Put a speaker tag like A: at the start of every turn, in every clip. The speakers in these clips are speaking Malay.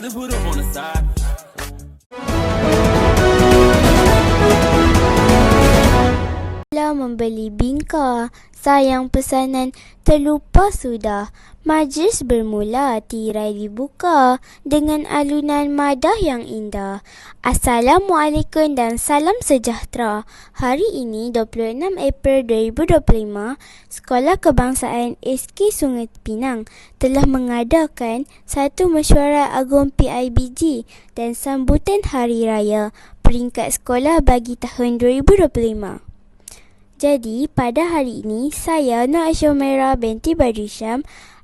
A: then put up on the side.
B: Membeli bingka, sayang pesanan terlupa sudah. Majlis bermula, tirai dibuka dengan alunan madah yang indah. Assalamualaikum dan salam sejahtera. Hari ini 26 April 2025, Sekolah Kebangsaan SK Sungai Pinang telah mengadakan satu mesyuarat agung PIBG dan sambutan Hari Raya peringkat sekolah bagi tahun 2025. Jadi, pada hari ini, saya Nur Asyomera binti Badrisham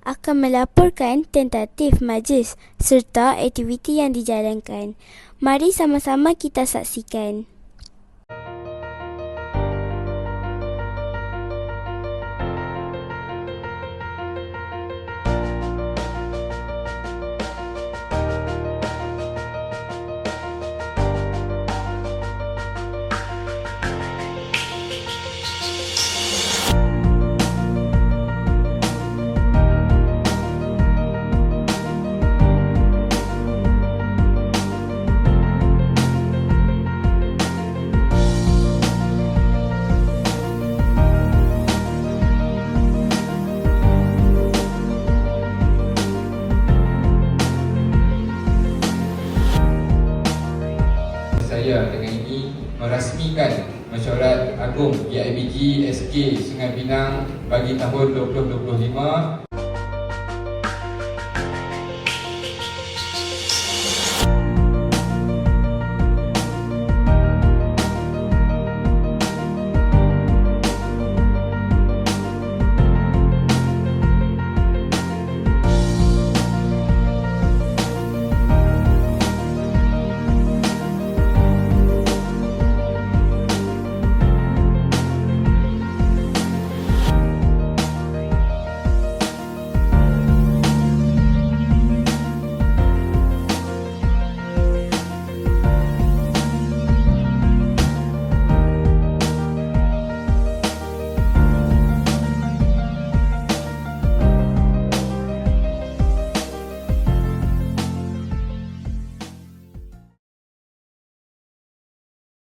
B: akan melaporkan tentatif majlis serta aktiviti yang dijalankan. Mari sama-sama kita saksikan.
C: Saya dengan ini merasmikan mesyuarat agung PIBG SK Sungai Pinang bagi tahun 2025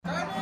C: Come on.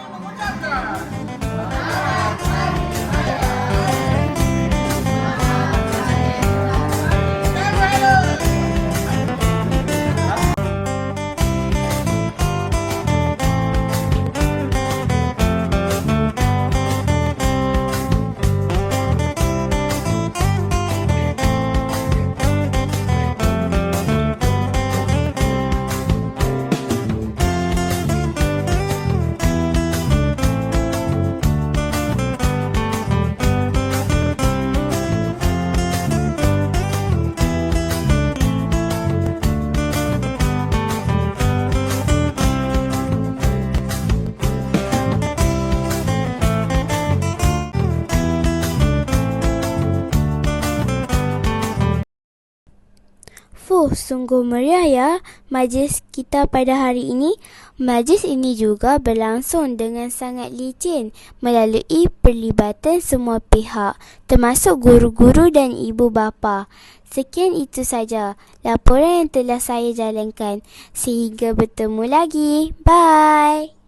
B: Fuh, sungguh meriah ya majlis kita pada hari ini. Majlis ini juga berlangsung dengan sangat licin melalui perlibatan semua pihak termasuk guru-guru dan ibu bapa. Sekian itu saja laporan yang telah saya jalankan. Sehingga bertemu lagi. Bye.